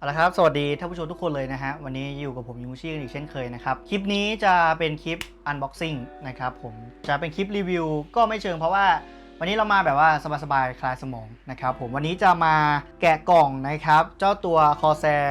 เอาละครับสวัสดีท่านผู้ชมทุกคนเลยนะฮะ วันนี้อยู่กับผมยูชี่กันอีกเช่นเคยนะครับ คลิปนี้จะเป็นคลิป unboxing นะครับผมจะเป็นคลิปรีวิวก็ไม่เชิงเพราะว่าวันนี้เรามาแบบว่าสบายๆคลายสมองนะครับผมวันนี้จะมาแกะกล่องนะครับ เจ้าตัว Corsair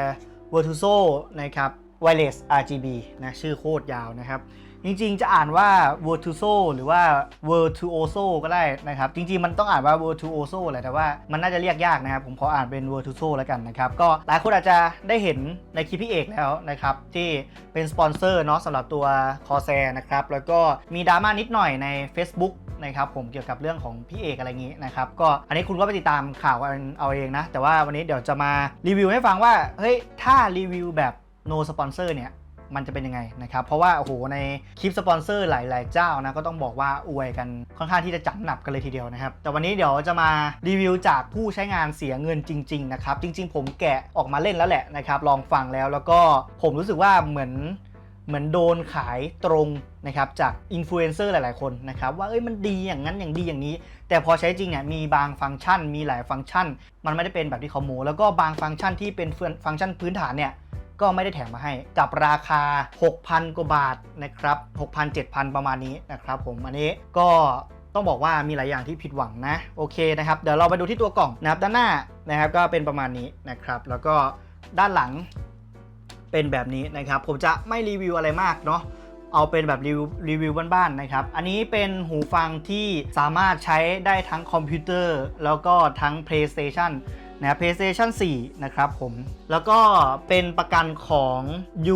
Virtuoso นะครับ Wireless RGB นะชื่อโคตรยาวนะครับ จริงๆ จะอ่านว่า virtuoso หรือว่า virtuoso ก็ได้นะครับ จริงๆ มันต้องอ่านว่า virtuoso แหละแต่ว่ามันน่าจะเรียกยากนะครับ ผมขออ่านเป็น virtuoso แล้วกันนะครับ ก็หลายคนอาจจะได้เห็นในคลิปพี่เอกแล้วนะครับ ที่เป็นสปอนเซอร์เนาะสำหรับตัว Corsair นะครับ แล้วก็มีดราม่านิดหน่อยใน Facebook นะครับผมเกี่ยวกับเรื่องของพี่เอกอะไรอย่างนี้นะครับก็อันนี้คุณก็ไปติดตามข่าวกันเอาเองนะ แต่ว่าวันนี้เดี๋ยวจะมารีวิวให้ฟังว่าเฮ้ยถ้ารีวิวแบบ no sponsor เนี่ย มันจะเป็นยังไงนะครับ เพราะว่าโอ้โหในคลิปสปอนเซอร์หลาย ๆ เจ้านะก็ต้องบอกว่าอวยกันค่อนข้างที่จะจับหนับกันเลยทีเดียวนะครับ แต่วันนี้เดี๋ยวจะมารีวิวจากผู้ใช้งานเสียเงินจริง ๆ นะครับ จริง ๆ ผมแกะออกมาเล่นแล้วแหละนะครับลองฟังแล้วแล้วก็ผมรู้สึกว่าเหมือนเหมือนโดนขายตรงนะครับจากอินฟลูเอนเซอร์หลาย ๆ คนนะครับว่าเอ้ยมันดีอย่างนั้นอย่างดีอย่างนี้ แต่พอใช้จริงเนี่ยมีบางฟังก์ชัน มีหลายฟังก์ชัน มันไม่ได้เป็นแบบที่เขาโมแล้วก็บางฟังก์ชันที่เป็นฟังก์ชันพื้นฐานเนี่ย ก็ไม่ได้แถมมาให้กับราคา 6,000 กว่าบาทนะครับ 6,000 7,000 ประมาณนี้นะครับผมอันนี้ก็ต้องบอกว่ามีหลายอย่างที่ผิดหวังนะ โอเคนะครับ เดี๋ยวเราไปดูที่ตัวกล่องนะครับด้านหน้านะครับก็เป็นประมาณนี้นะครับ แล้วก็ด้านหลังเป็นแบบนี้นะครับ ผมจะไม่รีวิวอะไรมากเนาะเอาเป็นแบบรีวิวรีวิวบ้านๆนะครับ อันนี้เป็นหูฟังที่สามารถใช้ได้ทั้งคอมพิวเตอร์ แล้วก็ทั้ง PlayStation นะ PlayStation 4 นะครับผม แล้วก็เป็นประกันของ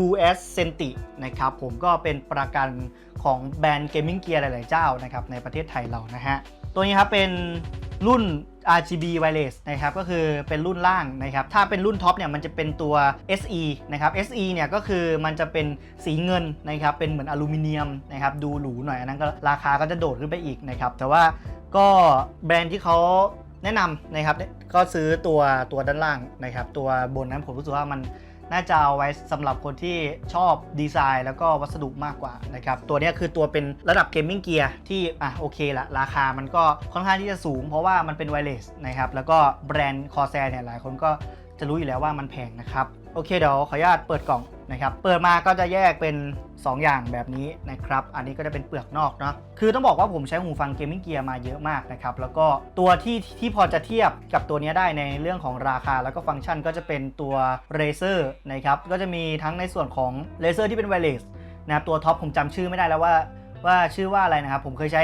US c e n t i นะครับผมก็เป็นประกันของแบรนด์เกมมิ่งเกียร์หลาย ๆ เจ้านะครับในประเทศไทยเรานะฮะ ตัวนี้ครับเป็นรุ่น RGB Wireless นะครับก็คือเป็นรุ่นล่างนะครับถ้าเป็นรุ่นท็อปเนี่ยมันจะเป็นตัว SE นะครับ SE เนี่ยก็คือมันจะเป็นสีเงินนะครับเป็นเหมือนอลูมิเนียมนะครับดูหรูหน่อยอันนั้นก็ราคาก็จะโดดขึ้นไปอีกนะครับแต่ว่าก็แบรนด์ที่เขา แนะนำนะครับก็ซื้อตัวตัวด้านล่างนะครับ ตัวบนนั้นผมรู้สึกว่ามันน่าจะเอาไว้สำหรับคนที่ชอบดีไซน์แล้วก็วัสดุมากกว่านะครับ ตัวนี้คือตัวเป็นระดับเกมมิ่งเกียร์ที่อะโอเคละราคามันก็ค่อนข้างที่จะสูงเพราะว่ามันเป็นไวเลสนะครับ แล้วก็แบรนด์คอแซเนี่ยหลายคนก็จะรู้อยู่แล้วว่ามันแพงนะครับ โอเคเดี๋ยวขออนุญาตเปิดกล่องนะครับ เปิดมาก็จะแยกเป็น 2 อย่างแบบนี้นะครับ อันนี้ก็จะเป็นเปลือกนอกเนาะ คือต้องบอกว่าผมใช้หูฟังเกมมิ่งเกียร์มาเยอะมากนะครับ แล้วก็ตัวที่ที่พอจะเทียบกับตัวนี้ได้ในเรื่องของราคาแล้วก็ฟังก์ชันก็จะเป็นตัว Razer นะครับ ก็จะมีทั้งในส่วนของ Razer ที่เป็น Wireless นะครับตัวท็อปผมจำชื่อไม่ได้แล้วว่าว่าชื่อว่าอะไรนะครับ ผมเคยใช้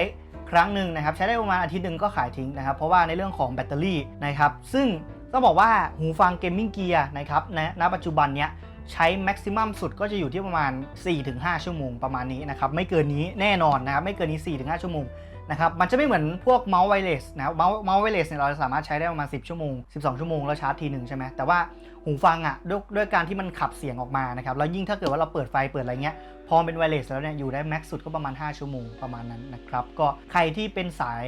ครั้งหนึ่งนะครับ ใช้ได้ประมาณอาทิตย์หนึ่งก็ขายทิ้งนะครับ เพราะว่าในเรื่องของแบตเตอรี่นะครับ ซึ่ง ต้องบอกว่าหูฟังเกมมิ่งเกียร์นะครับณณปัจจุบันเนี้ยใช้แม็กซิมัมสุดก็จะอยู่ที่ประมาณ 4-5 ชั่วโมงประมาณนี้นะครับไม่เกินนี้แน่นอนนะครับไม่เกินนี้ 4-5 ชั่วโมงนะครับมันจะไม่เหมือนพวกเมาส์ไวเลสนะเมาส์เมาส์ไวเลสเนี่ยเราสามารถใช้ได้ประมาณ 10 ชั่วโมง 12 ชั่วโมงแล้วชาร์จทีหนึ่งใช่ไหมแต่ว่าหูฟังอะด้วยด้วยการที่มันขับเสียงออกมานะครับแล้วยิ่งถ้าเกิดว่าเราเปิดไฟเปิดอะไรเงี้ยพอเป็นไวเลสแล้วเนี่ยอยู่ได้แม็กสุดก็ประมาณ 5 ชั่วโมงประมาณนั้นนะครับก็ใครที่เป็นสาย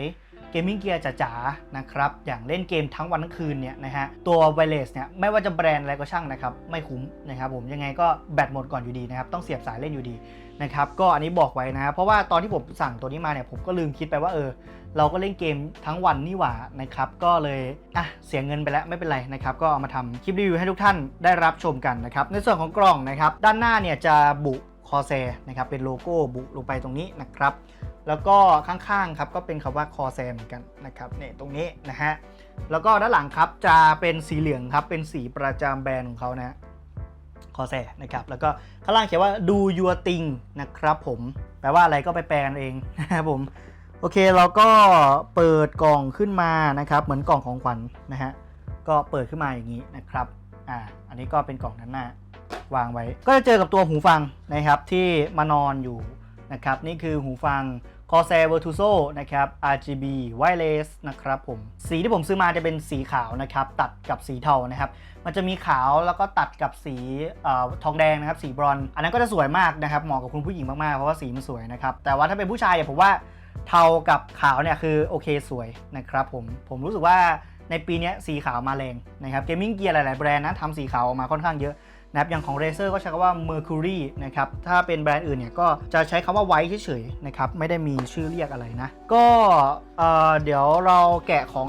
เกมมิ่งเกียร์จ๋าๆนะครับ อย่างเล่นเกมทั้งวันทั้งคืนเนี่ยนะฮะ ตัวไวเลสเนี่ยไม่ว่าจะแบรนด์อะไรก็ช่างนะครับ ไม่คุ้มนะครับผม ยังไงก็แบตหมดก่อนอยู่ดีนะครับ ต้องเสียบสายเล่นอยู่ดีนะครับ ก็อันนี้บอกไว้นะ เพราะว่าตอนที่ผมสั่งตัวนี้มาเนี่ย ผมก็ลืมคิดไปว่าเออ เราก็เล่นเกมทั้งวันนี่หว่านะครับ ก็เลยอะเสียเงินไปแล้วไม่เป็นไรนะครับ ก็เอามาทำคลิปรีวิวให้ทุกท่านได้รับชมกันนะครับ ในส่วนของกล่องนะครับ ด้านหน้าเนี่ยจะบุคอแซนะครับ เป็นโลโก้บุลงไปตรงนี้นะครับ แล้วก็ข้างๆครับก็เป็นคำว่าคอแซเหมือนกันนะครับเนี่ยตรงนี้นะฮะแล้วก็ด้านหลังครับจะเป็นสีเหลืองครับเป็นสีประจำแบรนด์ของเขานะคอแซนะครับแล้วก็ข้างล่างเขียนว่า do your thing นะครับผมแปลว่าอะไรก็ไปแปลกันเองนะครับผมโอเคเราก็เปิดกล่องขึ้นมานะครับเหมือนกล่องของขวัญนะฮะก็เปิดขึ้นมาอย่างนี้นะครับอ่าอันนี้ก็เป็นกล่องด้านหน้าวางไว้ ก็จะเจอกับตัวหูฟังนะครับที่มานอนอยู่ นะครับ นี่คือหูฟัง Corsair Virtuoso นะครับ RGB Wireless นะครับผม สีที่ผมซื้อมาจะเป็นสีขาวนะครับ ตัดกับสีเทานะครับ มันจะมีขาวแล้วก็ตัดกับสีออทองแดงนะครับ สีบรอน อันนั้นก็จะสวยมากนะครับ เหมาะกับคุณผู้หญิงมากๆ เพราะว่าสีมันสวยนะครับ แต่ว่าถ้าเป็นผู้ชายเนี่ยผมว่าเทากับขาวเนี่ยคือโอเคสวยนะครับผม ผมรู้สึกว่าในปีนี้สีขาวมาแรงนะครับ เกมมิ่งเกียร์หลาย ๆ แบรนด์นะทำสีขาวออกมาค่อนข้างเยอะ นะครับอย่างของ Razer ก็ใช้คำว่า Mercury นะครับถ้าเป็นแบรนด์อื่นเนี่ยก็จะใช้คำว่า White เฉยๆนะครับไม่ได้มีชื่อเรียกอะไรนะ ก็เอ่อเดี๋ยวเราแกะของ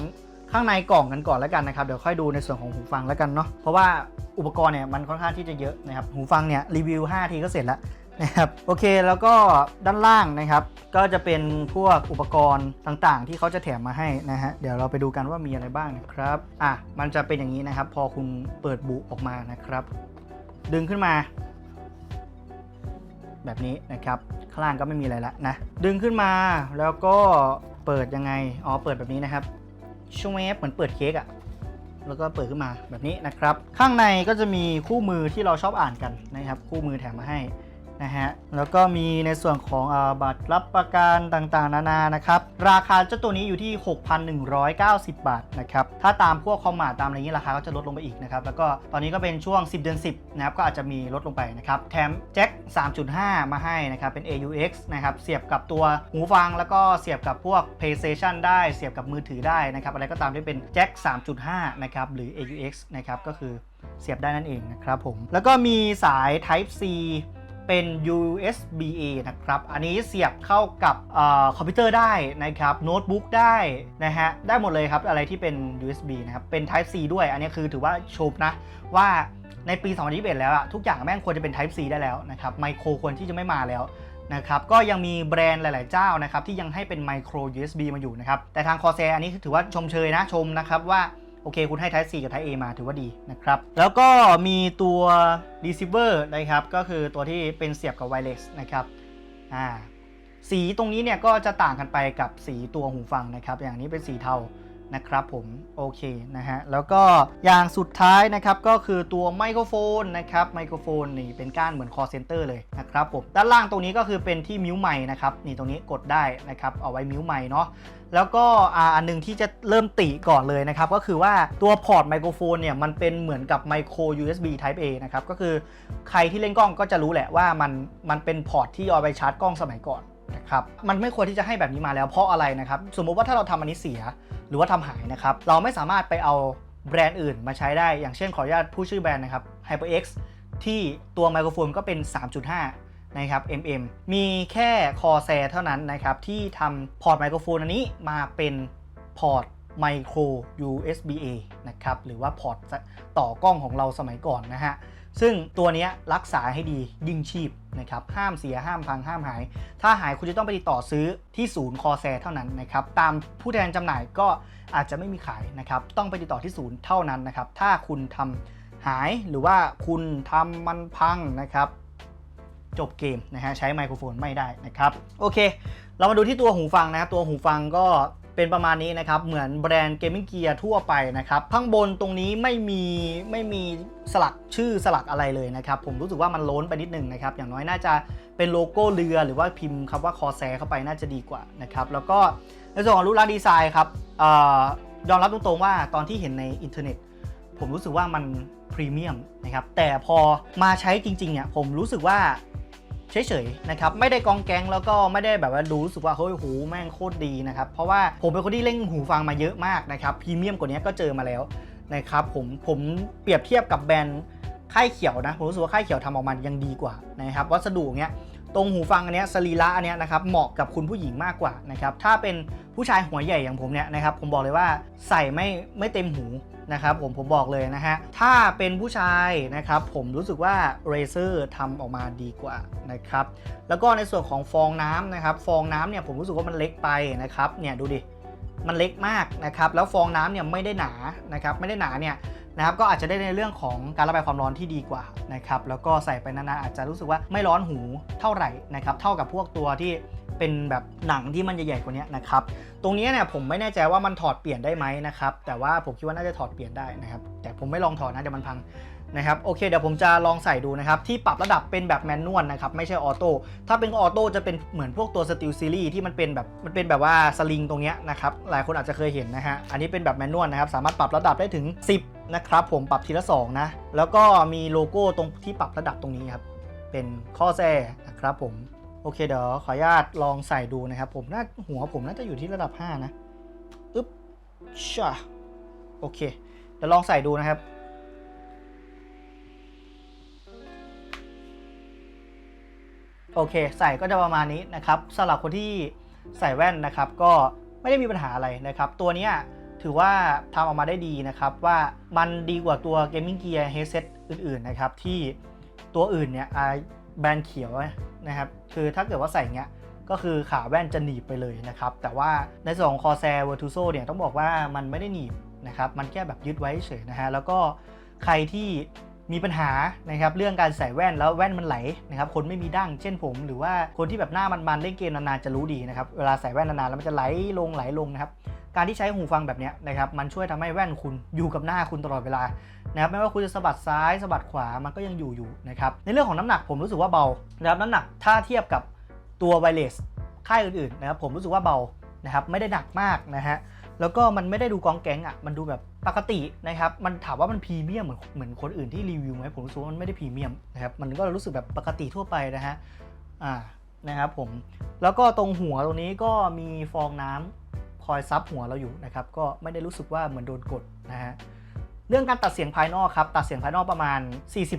ข้างในกล่องกันก่อนแล้วกันนะครับ เดี๋ยวค่อยดูในส่วนของหูฟังแล้วกันเนาะเพราะว่าอุปกรณ์เนี่ยมันค่อนข้างที่จะเยอะนะครับหูฟังเนี่ยรีวิว 5 ทีก็เสร็จแล้วนะครับโอเคแล้วก็ด้านล่างนะครับก็จะเป็นพวกอุปกรณ์ต่างๆ ที่เขาจะแถมมาให้นะฮะเดี๋ยวเราไปดูกันว่ามีอะไรบ้างนะครับอะมันจะเป็นอย่างนี้นะครับ พอคุณเปิดบุออกมานะครับ ดึงขึ้นมา แบบนี้นะครับ ข้างล่างก็ไม่มีอะไรละนะ ดึงขึ้นมาแล้วก็เปิดยังไง อ๋อ เปิดแบบนี้นะครับช่วงเวฟเหมือนเปิดเค้กอะแล้วก็เปิดขึ้นมาแบบนี้นะครับ ข้างในก็จะมีคู่มือที่เราชอบอ่านกันนะครับ คู่มือแถมมาให้ นะฮะ แล้วก็มีในส่วนของอบัตรรับประกันต่างๆ นานานะครับ ราคาเจ้าตัวนี้อยู่ที่ 6,190 บาทนะครับ ถ้าตามพวกคอมมาตามอะไรเงี้ยราคาก็จะลดลงไปอีกนะครับ แล้วก็ตอนนี้ก็เป็นช่วง 10 เดือน 10 นะครับ ก็อาจจะมีลดลงไปนะครับ แถมแจ็ค 3.5 มาให้นะครับ เป็น AUX นะครับ เสียบกับตัวหูฟังแล้วก็เสียบกับพวก PlayStation ได้ เสียบกับมือถือได้นะครับ อะไรก็ตามที่เป็นแจ็ค 3.5 นะครับ หรือ AUX นะครับ ก็คือเสียบได้นั่นเองนะครับผม แล้วก็มีสาย Type C เป็น USB-A นะครับ อันนี้เสียบเข้ากับอคอมพิวเตอร์ได้นะครับโน้ตบุ๊กได้นะฮะได้หมดเลยครับอะไรที่เป็น USB นะครับ เป็น Type C ด้วย อันนี้คือถือว่าชมนะว่าในปี 2021 แล้วอะทุกอย่างแม่งควรจะเป็น Type C ได้แล้วนะครับไมโครควรที่จะไม่มาแล้วนะครับก็ยังมีแบรนด์หลาย ๆ เจ้านะครับที่ยังให้เป็นไมโคร USB มาอยู่นะครับแต่ทาง Corsair อันนี้ถือว่าชมเชยนะชมนะครับว่า โอเค คุณให้ Type C กับ Type A มาถือว่าดีนะครับ แล้วก็มีตัว receiver นะครับ ก็คือตัวที่เป็นเสียบกับ wireless นะครับอ่าสีตรงนี้เนี่ยก็จะต่างกันไปกับสีตัวหูฟังนะครับ อย่างนี้เป็นสีเทา นะครับผมโอเคนะฮะแล้วก็อย่างสุดท้ายนะครับก็คือตัวไมโครโฟนนะครับไมโครโฟนนี่เป็นก้านเหมือน call center เลยนะครับผมด้านล่างตรงนี้ก็คือเป็นที่มิวใหม่นะครับนี่ตรงนี้กดได้นะครับเอาไว้มิวใหม่เนาะแล้วก็อันหนึงที่จะเริ่มติก่อนเลยนะครับ ก็คือว่าตัวพอร์ตไมโครโฟนเนี่ยมันเป็นเหมือนกับไมโคร USB Type A นะครับ ก็คือใครที่เล่นกล้องก็จะรู้แหละว่ามันมันเป็นพอร์ตที่เอาไปชาร์จกล้องสมัยก่อน นะครับมันไม่ควรที่จะให้แบบนี้มาแล้วเพราะอะไรนะครับสมมุติว่าถ้าเราทำอันนี้เสียหรือว่าทำหายนะครับเราไม่สามารถไปเอาแบรนด์อื่นมาใช้ได้ อย่างเช่นขออนุญาตผู้ชื่อแบรนด์นะครับ HyperX ที่ตัวไมโครโฟนก็เป็น 3.5 นะครับ mm มีแค่คอแซเท่านั้นนะครับที่ทำพอร์ตไมโครโฟนอันนี้มาเป็นพอร์ต ไมโคร USB-A นะครับ หรือว่าพอร์ตต่อกล้องของเราสมัยก่อนนะฮะ ซึ่งตัวนี้รักษาให้ดียิ่งชีพนะครับ ห้ามเสียห้ามพังห้ามหาย ถ้าหายคุณจะต้องไปติดต่อซื้อที่ศูนย์คอแซเท่านั้นนะครับ ตามผู้แทนจำหน่ายก็อาจจะไม่มีขายนะครับ ต้องไปติดต่อที่ศูนย์เท่านั้นนะครับ ถ้าคุณทำหายหรือว่าคุณทำมันพังนะครับจบเกมนะฮะใช้ไมโครโฟนไม่ได้นะครับ โอเค เรามาดูที่ตัวหูฟังนะครับตัวหูฟังก็ เป็นประมาณนี้นะครับ เหมือนแบรนด์เกมมิ่งเกียร์ทั่วไปนะครับ ข้างบนตรงนี้ไม่มีไม่มีสลักชื่อสลักอะไรเลยนะครับ ผมรู้สึกว่ามันล้นไปนิดนึงนะครับ อย่างน้อยน่าจะเป็นโลโก้เรือหรือว่าพิมพ์คำว่าคอแซเข้าไปน่าจะดีกว่านะครับ แล้วก็ในส่วนของรูปลักษณ์ดีไซน์ครับออยอมรับตรงๆว่าตอนที่เห็นในอินเทอร์เน็ต ผมรู้สึกว่ามันพรีเมียมนะครับ แต่พอมาใช้จริงๆเนี่ยผมรู้สึกว่า เฉยๆนะครับไม่ได้กองแกงแล้วก็ไม่ได้แบบว่ารู้สึกว่าเฮ้ยหูแม่งโคตรดีนะครับเพราะว่าผมเป็นคนที่เล่นหูฟังมาเยอะมากนะครับพรีเมียมกว่านี้ก็เจอมาแล้วนะครับผมผมเปรียบเทียบกับแบรนด์ค่ายเขียวนะผมรู้สึกว่าค่ายเขียวทำออกมายังดีกว่านะครับวัสดุเนี้ยตรงหูฟังอันเนี้ยสรีระอันเนี้ยนะครับเหมาะกับคุณผู้หญิงมากกว่านะครับถ้าเป็นผู้ชายหัวใหญ่อย่างผมเนี่ยนะครับผมบอกเลยว่าใส่ไม่ไม่เต็มหู นะครับผมผมบอกเลยนะฮะ ถ้าเป็นผู้ชายนะครับผมรู้สึกว่า Razer ทำออกมาดีกว่านะครับแล้วก็ในส่วนของฟองน้ำนะครับฟองน้ำเนี่ยผมรู้สึกว่ามันเล็กไปนะครับเนี่ยดูดิมันเล็กมากนะครับแล้วฟองน้ำเนี่ยไม่ได้หนานะครับไม่ได้หนาเนี่ย นะครับก็อาจจะได้ในเรื่องของการระบายความร้อนที่ดีกว่านะครับแล้วก็ใส่ไปนานๆอาจจะรู้สึกว่าไม่ร้อนหูเท่าไหร่นะครับเท่ากับพวกตัวที่เป็นแบบหนังที่มันใหญ่ๆกว่านี้นะครับ ตรงนี้เนี่ยผมไม่แน่ใจว่ามันถอดเปลี่ยนได้ไหมนะครับ แต่ว่าผมคิดว่าน่าจะถอดเปลี่ยนได้นะครับ แต่ผมไม่ลองถอดนะเดี๋ยวมันพัง นะครับโอเคเดี๋ยวผมจะลองใส่ดูนะครับ ที่ปรับระดับเป็นแบบแมนนวลนะครับ ไม่ใช่ออโต้ถ้าเป็นออโต้จะเป็นเหมือนพวกตัวสติลซีรีส์ที่มันเป็นแบบมันเป็นแบบว่าสลิงตรงเนี้ยนะครับ หลายคนอาจจะเคยเห็นนะฮะ อันนี้เป็นแบบแมนนวลนะครับ สามารถปรับระดับได้ถึง 10 นะครับผมปรับทีละ 2 นะ แล้วก็มีโลโก้ตรงที่ปรับระดับตรงนี้ครับเป็นข้อแซ่นะครับผมโอเคเดี๋ยวขออนุญาตลองใส่ดูนะครับ ผมน่าหัวผมน่าจะอยู่ที่ระดับ 5 นะอึ๊บชาโอเคเดี๋ยวลองใส่ดูนะครับ โอเค ใส่ก็จะประมาณนี้นะครับสำหรับคนที่ใส่แว่นนะครับ ก็ไม่ได้มีปัญหาอะไรนะครับ ตัวนี้ถือว่าทำออกมาได้ดีนะครับว่ามันดีกว่าตัว Gaming Gear Headset อื่นๆนะครับที่ตัวอื่นเนี่ยอ่าแบรนด์เขียวนะครับคือถ้าเกิดว่าใส่เงี้ยก็คือขาแว่นจะหนีบไปเลยนะครับ แต่ว่าในส่วนของ Corsair Virtuoso เนี่ยต้องบอกว่ามันไม่ได้หนีบนะครับ มันแค่แบบยึดไว้เฉยนะฮะ แล้วก็ใครที่ มีปัญหานะครับเรื่องการใส่แว่นแล้วแว่นมันไหลนะครับคนไม่มีดั้งเช่นผม หรือว่าคนที่แบบหน้ามันๆเล่นเกมนานๆจะรู้ดีนะครับเวลาใส่แว่นนานๆแล้วมันจะไหลลงไหลลงนะครับการที่ใช้หูฟังแบบนี้นะครับมันช่วยทำให้แว่นคุณอยู่กับหน้าคุณตลอดเวลานะครับไม่ว่าคุณจะสะบัดซ้ายสะบัดขวามันก็ยังอยู่อยู่นะครับในเรื่องของน้ำหนักผมรู้สึกว่าเบานะครับน้ำหนักถ้าเทียบกับตัวไวเลสค่ายอื่นๆนะครับผมรู้สึกว่าเบานะครับไม่ได้หนักมากนะฮะ แล้วก็มันไม่ได้ดูกองแก๊งอะมันดูแบบปกตินะครับมันถามว่ามันพรีเมียมเหมือนเหมือนคนอื่นที่รีวิวไหมผมรู้สึกว่ามันไม่ได้พรีเมียมนะครับมันก็รู้สึกแบบปกติทั่วไปนะฮะอ่านะครับผมแล้วก็ตรงหัวตรงนี้ก็มีฟองน้ำคอยซับหัวเราอยู่นะครับก็ไม่ได้รู้สึกว่าเหมือนโดนกดนะฮะเรื่องการตัดเสียงภายนอกครับตัดเสียงภายนอกประมาณ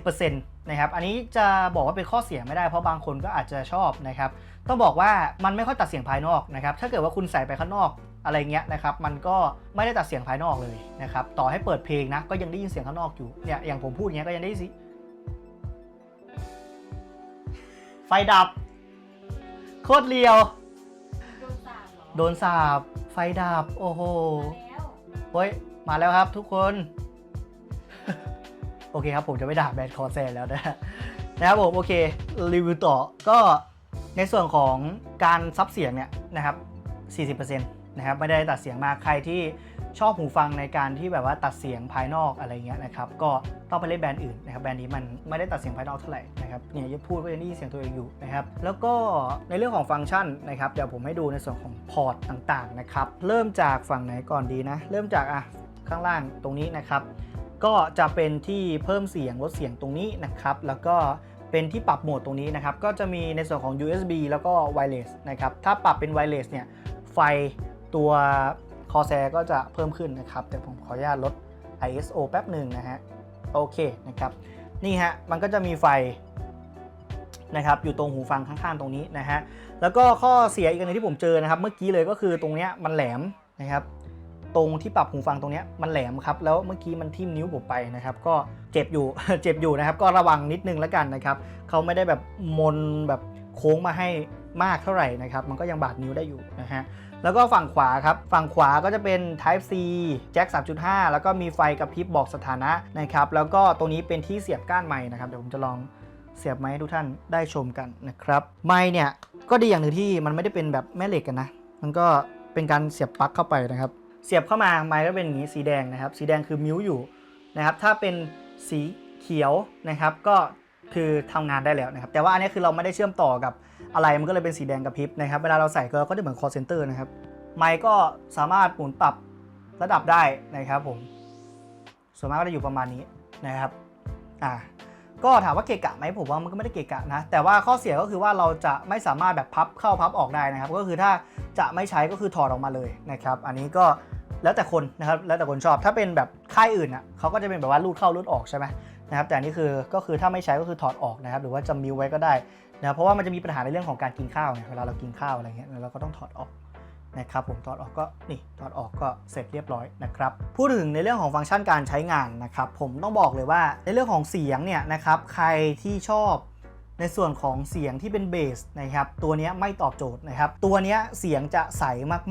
40%นะครับอันนี้จะบอกว่าเป็นข้อเสียไม่ได้เพราะบางคนก็อาจจะชอบนะครับ ต้องบอกว่ามันไม่ค่อยตัดเสียงภายนอกนะครับถ้าเกิดว่าคุณใส่ไปข้างนอกอะไรเงี้ยนะครับมันก็ไม่ได้ตัดเสียงภายนอกเลยนะครับต่อให้เปิดเพลงนะก็ยังได้ยินเสียงข้างนอกอยู่เนี่ยอย่างผมพูดอย่างเงี้ยก็ยังได้ยินสิไฟดับ โคตรเลียว โดนสาบเหรอโดนสาบไฟดับ โอ้โหแล้วเฮ้ยมาแล้วครับทุกคน โอเคครับผมจะไม่ด่าแบรนด์คอร์เซนแล้วนะนะครับผมโอเค รีวิวต่อก็ ในส่วนของการซับเสียงเนี่ยนะครับ40%นะครับไม่ได้ตัดเสียงมากใครที่ชอบหูฟังในการที่แบบว่าตัดเสียงภายนอกอะไรเงี้ยนะครับก็ต้องไปเล่นแบรนด์อื่นนะครับแบรนด์นี้มันไม่ได้ตัดเสียงภายนอกเท่าไหร่นะครับเนี่ยยังพูดก็ยังได้ยินเสียงตัวเองอยู่นะครับแล้วก็ในเรื่องของฟังก์ชันนะครับเดี๋ยวผมให้ดูในส่วนของพอร์ตต่างๆนะครับเริ่มจากฝั่งไหนก่อนดีนะ เริ่มจากอะข้างล่างตรงนี้นะครับ ก็จะเป็นที่เพิ่มเสียงลดเสียงตรงนี้นะครับ แล้วก็ เป็นที่ปรับโหมดตรงนี้นะครับก็จะมีในส่วนของ USB แล้วก็ Wireless นะครับถ้าปรับเป็น Wireless เนี่ยไฟตัว Corsair ก็จะเพิ่มขึ้นนะครับ แต่ผมขออนุญาตลด ISO แป๊บหนึ่งนะฮะโอเคนะครับนี่ฮะมันก็จะมีไฟนะครับอยู่ตรงหูฟังข้างๆตรงนี้นะฮะแล้วก็ข้อเสียอีกอันหนึงที่ผมเจอนะครับ เมื่อกี้เลยก็คือตรงเนี้ยมันแหลมนะครับ ตรงที่ปรับหูฟังตรงนี้มันแหลมครับ แล้วเมื่อกี้มันทิ่มนิ้วผมไปนะครับ ก็เจ็บอยู่ เจ็บอยู่นะครับ ก็ระวังนิดนึงแล้วกันนะครับเขาไม่ได้แบบมนแบบโค้งมาให้มากเท่าไหร่นะครับ มันก็ยังบาดนิ้วได้อยู่นะฮะ แล้วก็ฝั่งขวาครับ ฝั่งขวาก็จะเป็น Type C แจ็ค3.5 แล้วก็มีไฟกระพริบบอกสถานะนะครับ แล้วก็ตรงนี้เป็นที่เสียบก้านไม้นะครับ เดี๋ยวผมจะลองเสียบไม้ให้ทุกท่านได้ชมกันนะครับ ไม้เนี่ยก็ดีอย่างหนึ่งที่มันไม่ได้เป็นแบบแม่เหล็กกันนะ มันก็เป็นการเสียบปลั๊กเข้าไปนะครับ เสียบเข้ามาไม้ก็เป็นอย่างนี้สีแดงนะครับ สีแดงคือมิวอยู่นะครับ ถ้าเป็นสีเขียวนะครับ ก็คือทำงานได้แล้วนะครับ แต่ว่าอันนี้คือเราไม่ได้เชื่อมต่อกับอะไรมันก็เลยเป็นสีแดงกระพริบนะครับ เวลาเราใส่ก็ก็จะเหมือน call center นะครับ ไมค์ก็สามารถหมุนปรับระดับได้นะครับผม ส่วนมากก็จะอยู่ประมาณนี้นะครับ อ่า ก็ถามว่าเกะกะไหมผมว่ามันก็ไม่ได้เกะกะนะ แต่ว่าข้อเสียก็คือว่าเราจะไม่สามารถแบบพับเข้าพับออกได้นะครับ ก็คือถ้าจะไม่ใช้ก็คือถอดออกมาเลยนะครับ อันนี้ก็ แล้วแต่คนนะครับแล้วแต่คนชอบถ้าเป็นแบบค่ายอื่นอะเขาก็จะเป็นแบบว่ารูดเข้ารูดออกใช่ไหมนะครับแต่นนี้คือก็คือถ้าไม่ใช้ก็คือถอดออกนะครับหรือว่าจะมิวไว้ก็ได้นะเพราะว่ามันจะมีปัญหาในเรื่องของการกินข้าวเนี่ยเวลาเรากินข้าวอะไรเงี้ยเราก็ต้องถอดออกนะครับผมถอดออกก็นี่ถอดออกก็เสร็จเรียบร้อยนะครับพูดถึงในเรื่องของฟังก์ชันการใช้งานนะครับผมต้องบอกเลยว่าในเรื่องของเสียงเนี่ยนะครับใครที่ชอบ ในส่วนของเสียงที่เป็นเบสนะครับตัวนี้ไม่ตอบโจทย์นะครับตัวนี้เสียงจะใส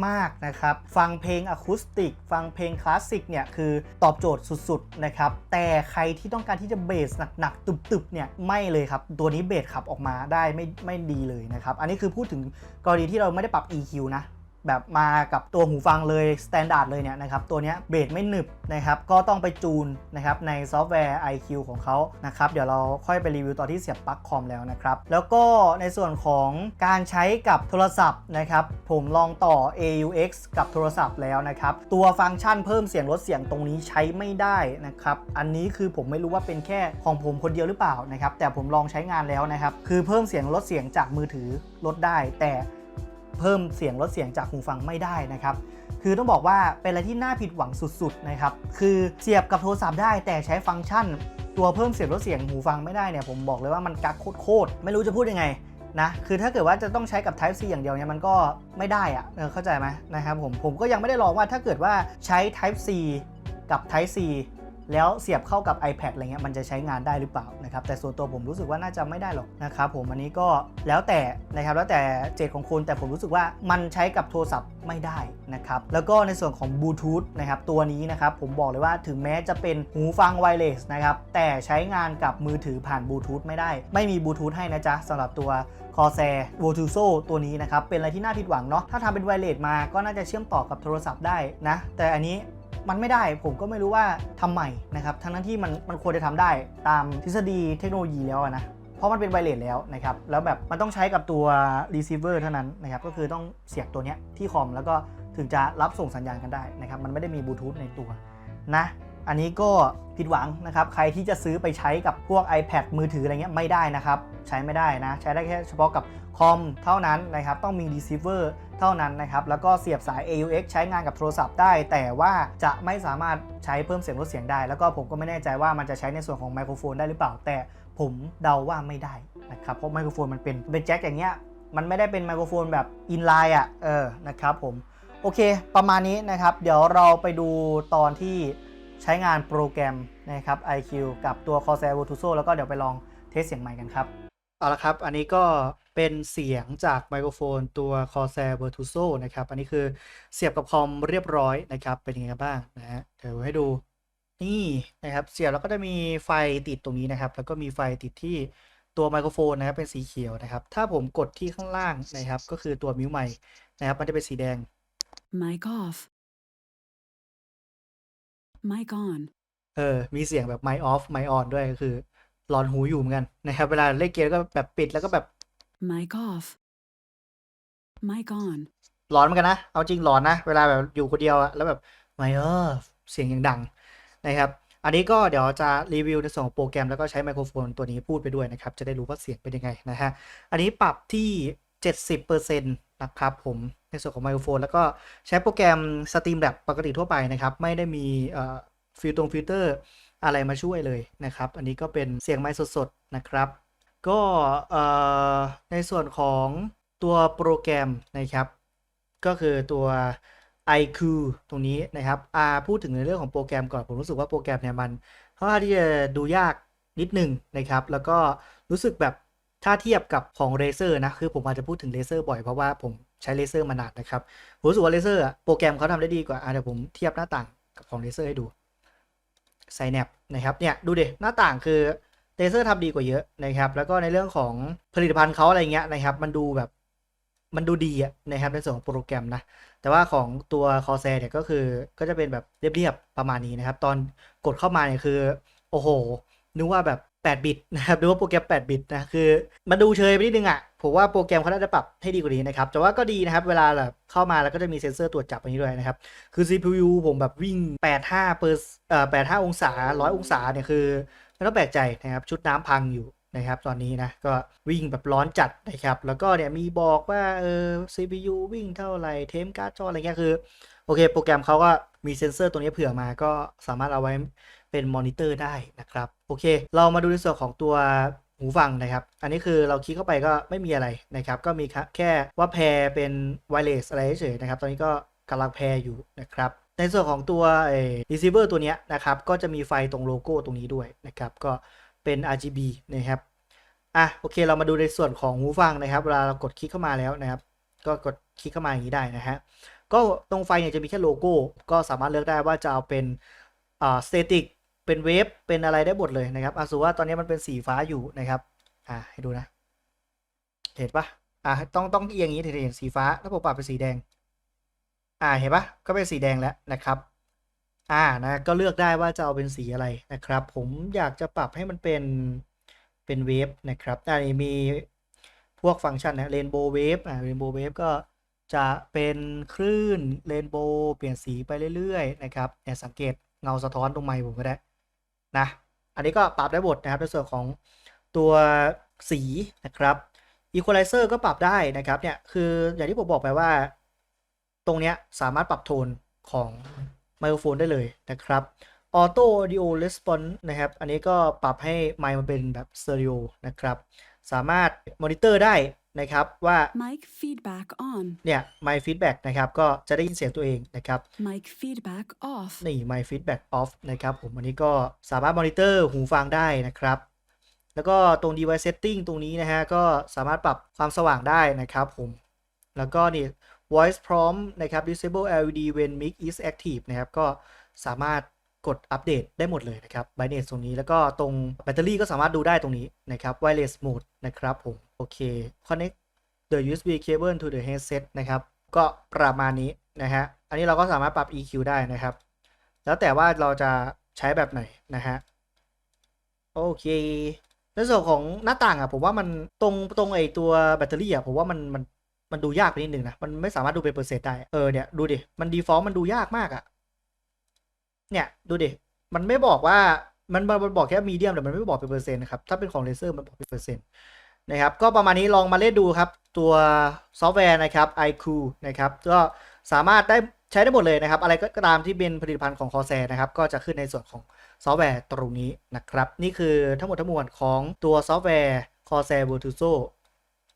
มากๆนะครับฟังเพลงอะคูสติก ฟังเพลงคลาสสิกเนี่ยคือตอบโจทย์สุดๆนะครับแต่ใครที่ต้องการที่จะเบสหนักๆตึบๆเนี่ยไม่เลยครับตัวนี้เบสขับออกมาได้ไม่ไม่ดีเลยนะครับอันนี้คือพูดถึงกรณีที่เราไม่ได้ปรับ EQ นะ แบบมากับตัวหูฟังเลยสแตนดาร์ดเลยเนี่ยนะครับตัวนี้เบสไม่หนึบนะครับก็ต้องไปจูนนะครับในซอฟต์แวร์ IQ ของเขานะครับเดี๋ยวเราค่อยไปรีวิวตอนที่เสียบปลั๊กคอมแล้วนะครับแล้วก็ในส่วนของการใช้กับโทรศัพท์นะครับผมลองต่อ AUX กับโทรศัพท์แล้วนะครับตัวฟังก์ชันเพิ่มเสียงลดเสียงตรงนี้ใช้ไม่ได้นะครับอันนี้คือผมไม่รู้ว่าเป็นแค่ของผมคนเดียวหรือเปล่านะครับแต่ผมลองใช้งานแล้วนะครับคือเพิ่มเสียงลดเสียงจากมือถือลดได้แต่ เพิ่มเสียงลดเสียงจากหูฟังไม่ได้นะครับคือต้องบอกว่าเป็นอะไรที่น่าผิดหวังสุดๆนะครับคือเสียบกับโทรศัพท์ได้แต่ใช้ฟังก์ชัน ตัวเพิ่มเสียงลดเสียงหูฟังไม่ได้เนี่ยผมบอกเลยว่ามันกักโคตรๆไม่รู้จะพูดยังไงนะคือถ้าเกิดว่าจะต้องใช้กับ Type C อย่างเดียวเนี่ยมันก็ไม่ได้อะเออเข้าใจไหมนะครับผมผมก็ยังไม่ได้ลองว่าถ้าเกิดว่าใช้ Type C กับ Type C แล้วเสียบเข้ากับ iPad อะไรเงี้ยมันจะใช้งานได้หรือเปล่านะครับแต่ส่วนตัวผมรู้สึกว่าน่าจะไม่ได้หรอกนะครับผมอันนี้ก็แล้วแต่นะครับแล้วแต่เจตของคุณแต่ผมรู้สึกว่ามันใช้กับโทรศัพท์ไม่ได้นะครับแล้วก็ในส่วนของบลูทูธนะครับตัวนี้นะครับผมบอกเลยว่าถึงแม้จะเป็นหูฟังไวเลสนะครับแต่ใช้งานกับมือถือผ่านบลูทูธไม่ได้ ไม่มีบลูทูธให้นะจ๊ะสำหรับตัว Corsair Virtuoso ตัวนี้นะครับเป็นอะไรที่น่าผิดหวังเนาะถ้าทำเป็นไวเลสมาก็น่าจะเชื่อมต่อกับโทรศัพท์ได้นะแต่อันนี้ มันไม่ได้ผมก็ไม่รู้ว่าทำใหม่นะครับทั้งนั้นที่มันมันควรจะทำได้ตามทฤษฎีเทคโนโลยีแล้วนะเพราะมันเป็นไวเลสแล้วนะครับแล้วแบบมันต้องใช้กับตัว receiver เท่านั้นนะครับก็คือต้องเสียบตัวเนี้ยที่คอมแล้วก็ถึงจะรับส่งสัญญาณกันได้นะครับมันไม่ได้มีบลูทูธในตัวนะ อันนี้ก็ผิดหวังนะครับ ใครที่จะซื้อไปใช้กับพวก iPad มือถืออะไรเงี้ยไม่ได้นะครับ ใช้ไม่ได้นะ ใช้ได้แค่เฉพาะกับคอมเท่านั้นนะครับ ต้องมี receiver เท่านั้นนะครับ แล้วก็เสียบสาย AUX ใช้งานกับโทรศัพท์ได้ แต่ว่าจะไม่สามารถใช้เพิ่มเสียงลดเสียงได้ แล้วก็ผมก็ไม่แน่ใจว่ามันจะใช้ในส่วนของไมโครโฟนได้หรือเปล่า แต่ผมเดาว่าไม่ได้นะครับ เพราะไมโครโฟนมันเป็นเป็นแจ็คอย่างเงี้ย มันไม่ได้เป็นไมโครโฟนแบบอินไลน์อะ เออ นะครับผม โอเค ประมาณนี้นะครับ เดี๋ยวเราไปดูตอนที่ ใช้งานโปรแกรมนะครับ IQ กับตัว Corsair Virtuoso แล้วก็เดี๋ยวไปลองเทสเสียงใหม่กันครับ เอาละครับ อันนี้ก็เป็นเสียงจากไมโครโฟนตัว Corsair Virtuoso นะครับ อันนี้คือเสียบกับคอมเรียบร้อยนะครับ เป็นยังไงบ้างนะฮะเดี๋ยวให้ดูนี่นะครับเสียบแล้วก็จะมีไฟติดตรงนี้นะครับ แล้วก็มีไฟติดที่ตัวไมโครโฟนนะครับเป็นสีเขียวนะครับ ถ้าผมกดที่ข้างล่างนะครับ ก็คือตัวมิวไมค์นะครับมันจะเป็นสีแดง Mic off. Mic on. เออ มีเสียงแบบไมค์ออฟไมค์ออนด้วยก็คือหลอนหูอยู่เหมือนกันนะครับ เวลาเล่นเกมก็แบบปิดแล้วก็แบบ Mic off. Mic on. หลอนเหมือนกันนะ เอาจริงหลอนนะ เวลาแบบอยู่คนเดียวอะแล้วแบบไมค์ออฟเสียงอย่างดังนะครับ อันนี้ก็เดี๋ยวจะรีวิวในส่วนของโปรแกรมแล้วก็ใช้ไมโครโฟนตัวนี้พูดไปด้วยนะครับ จะได้รู้ว่าเสียงเป็นยังไงนะฮะ อันนี้ปรับที่ 70%นะครับผมในส่วนของไมโครโฟน แล้วก็ใช้โปรแกรม Streamlab ปกติทั่วไปนะครับ ไม่ได้มีฟิลตรงฟิลเตอร์อะไรมาช่วยเลยนะครับ อันนี้ก็เป็นเสียงไมค์สดๆนะครับ ก็ในส่วนของตัวโปรแกรมนะครับ ก็คือตัว IQ ตรงนี้นะครับอาพูดถึงในเรื่องของโปรแกรมก่อนผมรู้สึกว่าโปรแกรมเนี่ยมันค่อนข้างที่จะดูยากนิดหนึ่งนะครับ แล้วก็รู้สึกแบบ ถ้าเทียบกับของ Razer นะคือผมอาจจะพูดถึง Razer บ่อยเพราะว่าผมใช้ Razer มานานนะครับผมรู้สึกว่า Razer อะโปรแกรมเขาทำได้ดีกว่าอะเดี๋ยวผมเทียบหน้าต่างกับของ Razer ให้ดูไซแนปนะครับเนี่ยดูดิหน้าต่างคือเ a เซอร์ทำดีกว่าเยอะนะครับ แล้วก็ในเรื่องของผลิตภัณฑ์เขาอะไรเงี้ยนะครับ มันดูแบบมันดูดีอะนะครับในส่วนของโปรแกรมนะ แต่ว่าของตัว Corsair เนี่ยก็คือก็จะเป็นแบบเรียบๆประมาณนี้นะครับ ตอนกดเข้ามาเนี่ยคือ โอ้โหนึกว่าแบบ 8 บิตนะครับนึกว่าโปรแกรม 8 บิตนะคือมันดูเชยไปนิดนึงอะผมว่าโปรแกรมเขาน่าจะปรับให้ดีกว่านี้นะครับ แต่ว่าก็ดีนะครับ เวลาแบบเข้ามาแล้วก็จะมีเซ็นเซอร์ตรวจจับอันนี้ด้วยนะครับ คือ CPU ผมแบบวิ่ง 85เปอร์เอ่อ85 องศา 100 องศาเนี่ยคือไม่ต้องแปลกใจนะครับ ชุดน้ำพังอยู่นะครับตอนนี้นะก็วิ่งแบบร้อนจัดนะครับ แล้วก็เนี่ยมีบอกว่าเออ CPU วิ่งเท่าไหร่เทมการ์ดจออะไรเงี้ยคือ โอเค โปรแกรมเขาก็มีเซ็นเซอร์ตัวนี้เผื่อมาก็สามารถเอาไว้ เป็นมอนิเตอร์ได้นะครับ โอเค เรามาดูในส่วนของตัวหูฟังนะครับ อันนี้คือเราคลิกเข้าไปก็ไม่มีอะไรนะครับ ก็มีแค่ว่าแพรเป็นไวเลสอะไรเฉยๆนะครับ ตอนนี้ก็กำลังแพรอยู่นะครับในส่วนของตัวเอ่อ receiver ตัวนี้นะครับ ก็จะมีไฟตรงโลโก้ตรงนี้ด้วยนะครับ ก็เป็น RGB นะครับ อะโอเคเรามาดูในส่วนของหูฟังนะครับ เวลาเรากดคลิกเข้ามาแล้วนะครับ ก็กดคลิกเข้ามาอย่างนี้ได้นะฮะ ก็ตรงไฟเนี่ยจะมีแค่โลโก้ ก็สามารถเลือกได้ว่าจะเอาเป็นอ่าส เป็นเวฟเป็นอะไรได้หมดเลยนะครับอาสุว่าตอนนี้มันเป็นสีฟ้าอยู่นะครับอ่าให้ดูนะเห็นปะอ่าต้องต้องเอียงอย่างนี้ถึงจะเห็นสีฟ้าแล้วผมปรับเป็นสีแดง อ่าเห็นปะก็เป็นสีแดงแล้วนะครับ อ่านะก็เลือกได้ว่าจะเอาเป็นสีอะไรนะครับ ผมอยากจะปรับให้มันเป็นเป็นเวฟนะครับอันนี้มีพวกฟังก์ชันนะเรนโบว์เวฟอ่าเรนโบว์เวฟก็จะเป็นคลื่นเรนโบว์เปลี่ยนสีไปเรื่อยๆนะครับเนี่ยสังเกตเงาสะท้อนตรงไมค์ผมก็ได้ นะ อันนี้ก็ปรับได้หมดนะครับในส่วนของตัวสีนะครับ Equalizer ก็ปรับได้นะครับเนี่ยคืออย่างที่ผมบอกไปว่า ตรงเนี้ยสามารถปรับโทนของไมโครโฟนได้เลยนะครับ Auto Audio Response นะครับ อันนี้ก็ปรับให้ไมค์มันเป็นแบบสเตอริโอนะครับ สามารถมอนิเตอร์ได้ นะครับว่า Mic feedback on. เนี่ย my feedback นะครับก็จะได้ยินเสียงตัวเองนะครับ Mic feedback off. นี่ my feedback off นะครับผมอันนี้ก็สามารถมอนิเตอร์หูฟังได้นะครับ แล้วก็ตรง device setting ตรงนี้นะฮะก็สามารถปรับความสว่างได้นะครับผม แล้วก็นี่ voice prompt นะครับ disable LED when mic is active นะครับก็สามารถ กดอัปเดตได้หมดเลยนะครับ brightness ตรงนี้แล้วก็ตรงแบตเตอรี่ก็สามารถดูได้ตรงนี้นะครับ wireless mode นะครับผม โอเค connect the USB cable to the headset นะครับ ก็ประมาณนี้นะฮะ อันนี้เราก็สามารถปรับ EQ ได้นะครับ แล้วแต่ว่าเราจะใช้แบบไหนนะฮะ โอเค ในส่วนของหน้าต่างอะผมว่ามันตรงตรงไอตัวแบตเตอรี่อะผมว่ามันมันมันดูยากไปนิดนึงนะ มันไม่สามารถดูเป็นเปอร์เซ็นต์ได้ เออเนี่ยดูดิ มันดีฟอลต์มันดูยากมากอะ เนี่ยดูดิ มันไม่บอกว่ามันมันบอกแค่มีเดียมแต่มันไม่บอกเป็นเปอร์เซ็นต์นะครับ ถ้าเป็นของเลเซอร์มันบอกเป็นเปอร์เซ็นต์นะครับ ก็ประมาณนี้ลองมาเล่นดูครับ ตัวซอฟต์แวร์นะครับ iQ นะครับ ก็สามารถได้ใช้ได้หมดเลยนะครับ อะไรก็ตามที่เป็นผลิตภัณฑ์ของ Corsair นะครับ ก็จะขึ้นในส่วนของซอฟต์แวร์ตรงนี้นะครับ นี่คือทั้งหมดทั้งมวลของตัวซอฟต์แวร์ Corsair Virtuoso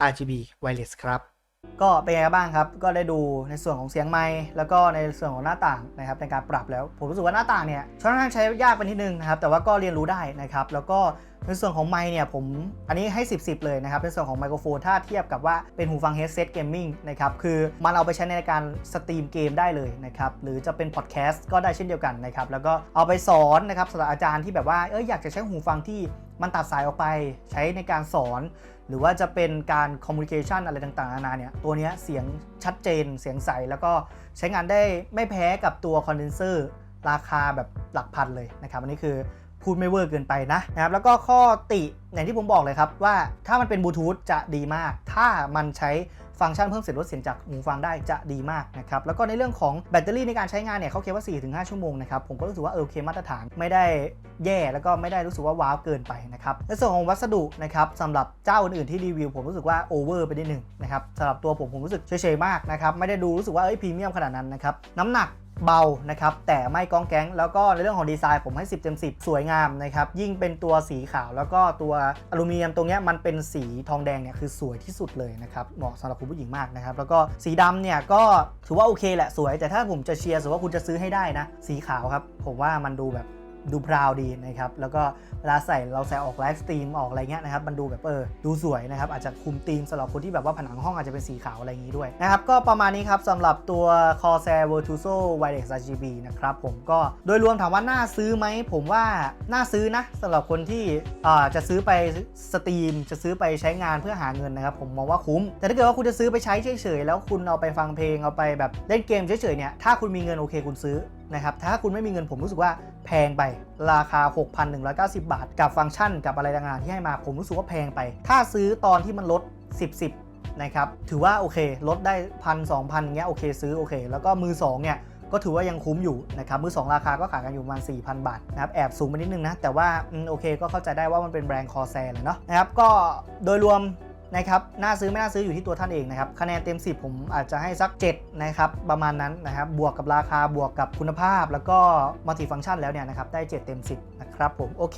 RGB Wireless ครับ ก็เป็นไงบ้างครับ ก็ได้ดูในส่วนของเสียงไมค์แล้วก็ในส่วนของหน้าต่างนะครับในการปรับแล้ว ผมรู้สึกว่าหน้าต่างเนี่ยค่อนข้างใช้ยากไปนิดนึงนะครับแต่ว่าก็เรียนรู้ได้นะครับแล้วก็ในส่วนของไมค์เนี่ยผมอันนี้ให้ 10 10 เลยนะครับในส่วนของไมโครโฟนถ้าเทียบกับว่าเป็นหูฟัง headset gaming นะครับคือมันเอาไปใช้ในการสตรีมเกมได้เลยนะครับหรือจะเป็นพอดแคสต์ก็ได้เช่นเดียวกันนะครับแล้วก็เอาไปสอนนะครับสำหรับอาจารย์ที่แบบว่าเอออยากจะใช้หูฟังที่ มันตัดสายออกไปใช้ในการสอน หรือว่าจะเป็นการคอมมูนิเคชันอะไรต่างๆนานาเนี่ย ตัวเนี้ยเสียงชัดเจนเสียงใส แล้วก็ใช้งานได้ไม่แพ้กับตัวคอนเดนเซอร์ราคาแบบหลักพันเลยนะครับ อันนี้คือพูดไม่เวอร์เกินไปนะนะครับ แล้วก็ข้อติอย่างที่ผมบอกเลยครับว่าถ้ามันเป็นบลูทูธจะดีมาก ถ้ามันใช้ ฟังก์ชันเพิ่มเสียงลดเสียงจากหูฟังได้จะดีมากนะครับแล้วก็ในเรื่องของแบตเตอรี่ในการใช้งานเนี่ยเขาเขียนว่า 4-5 ชั่วโมงนะครับผมก็รู้สึกว่าเออโอเคมาตรฐานไม่ได้แย่แล้วก็ไม่ได้รู้สึกว่าว้าวเกินไปนะครับในส่วนของวัสดุนะครับสำหรับเจ้าอื่นๆที่รีวิว ผมรู้สึกว่าโอเวอร์ไปนิดหนึ่งนะครับสำหรับตัวผมผมรู้สึกเฉยๆมากนะครับไม่ได้ดูรู้สึกว่าเอ้ยพรีเมียมขนาดนั้นนะครับน้ำหนัก เบานะครับแต่ไม่ก้องแก๊ง แล้วก็ในเรื่องของดีไซน์ผมให้ 10 เต็ม 10 สวยงามนะครับยิ่งเป็นตัวสีขาวแล้วก็ตัวอลูมิเนียมตรงนี้มันเป็นสีทองแดงเนี่ยคือสวยที่สุดเลยนะครับเหมาะสำหรับคุณผู้หญิงมากนะครับแล้วก็สีดำเนี่ยก็ถือว่าโอเคแหละสวย แต่ถ้าผมจะเชียร์สมมติว่าคุณจะซื้อให้ได้นะ สีขาวครับ ผมว่ามันดูแบบ ดูพราวดีนะครับ แล้วก็เวลาใส่เราใส่ออกไลฟ์สตรีมออกอะไรเงี้ยนะครับ มันดูแบบเออดูสวยนะครับ อาจจะคุมธีมสำหรับคนที่แบบว่าผนังห้องอาจจะเป็นสีขาวอะไรอย่างงี้ด้วยนะครับ ก็ประมาณนี้ครับสำหรับตัว Corsair Virtuoso Wireless RGB นะครับผมก็โดยรวมถามว่าน่าซื้อไหม ผมว่าน่าซื้อนะสำหรับคนที่จะซื้อไปสตรีม จะซื้อไปใช้งานเพื่อหาเงินนะครับ ผมมองว่าคุ้ม แต่ถ้าเกิดว่าคุณจะซื้อไปใช้เฉยๆแล้วคุณเอาไปฟังเพลงเอาไปแบบเล่นเกมเฉยๆเนี่ยถ้าคุณมีเงินโอเคคุณซื้อ นะครับถ้าคุณไม่มีเงินผมรู้สึกว่าแพงไปราคา 6,190 บาท กับฟังก์ชันกับอะไรต่างๆที่ให้มาผมรู้สึกว่าแพงไป ถ้าซื้อตอนที่มันลด 10 10นะครับถือว่าโอเคลดได้พันสองพันเงี้ยโอเคซื้อโอเค แล้วก็มือ2เนี่ยก็ถือว่ายังคุ้มอยู่นะครับมือ 2 ราคาก็ขายกันอยู่ประมาณ 4,000 บาทนะครับแอบสูงไปนิดนึงนะ แต่ว่าอโอเคก็เข้าใจได้ว่ามันเป็นแบรนด์คอแซเลยเนาะนะครับก็โดยรวม นะครับน่าซื้อไม่น่าซื้ออยู่ที่ตัวท่านเองนะครับคะแนนเต็ม 10 ผมอาจจะให้สัก 7 นะครับ ประมาณนั้นนะครับบวกกับราคาบวกกับคุณภาพ แล้วก็มัลติฟังก์ชันแล้วเนี่ยนะครับได้ 7 เต็ม 10 นะครับผมโอเค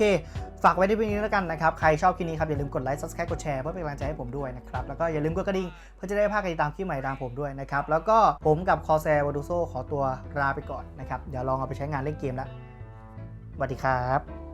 ฝากไว้ที่เพียงนี้แล้วกันนะครับใครชอบคลิปนี้ครับอย่าลืมกดไลค์ subscribe กดแชร์เพื่อเป็นกำลังใจให้ผมด้วยนะครับแล้วก็อย่าลืมกดกระดิ่งเพื่อจะได้ไม่พาดการติดตามคลิปใหม่ตามผมด้วยนะครับแล้วก็ผมกับ Corsair v i r t u o s o ขอตัวลาไปก่อนนะครับเดี๋ยวลองเอาไปใช้งานเล่นเกมแล้วสวัสดีครับ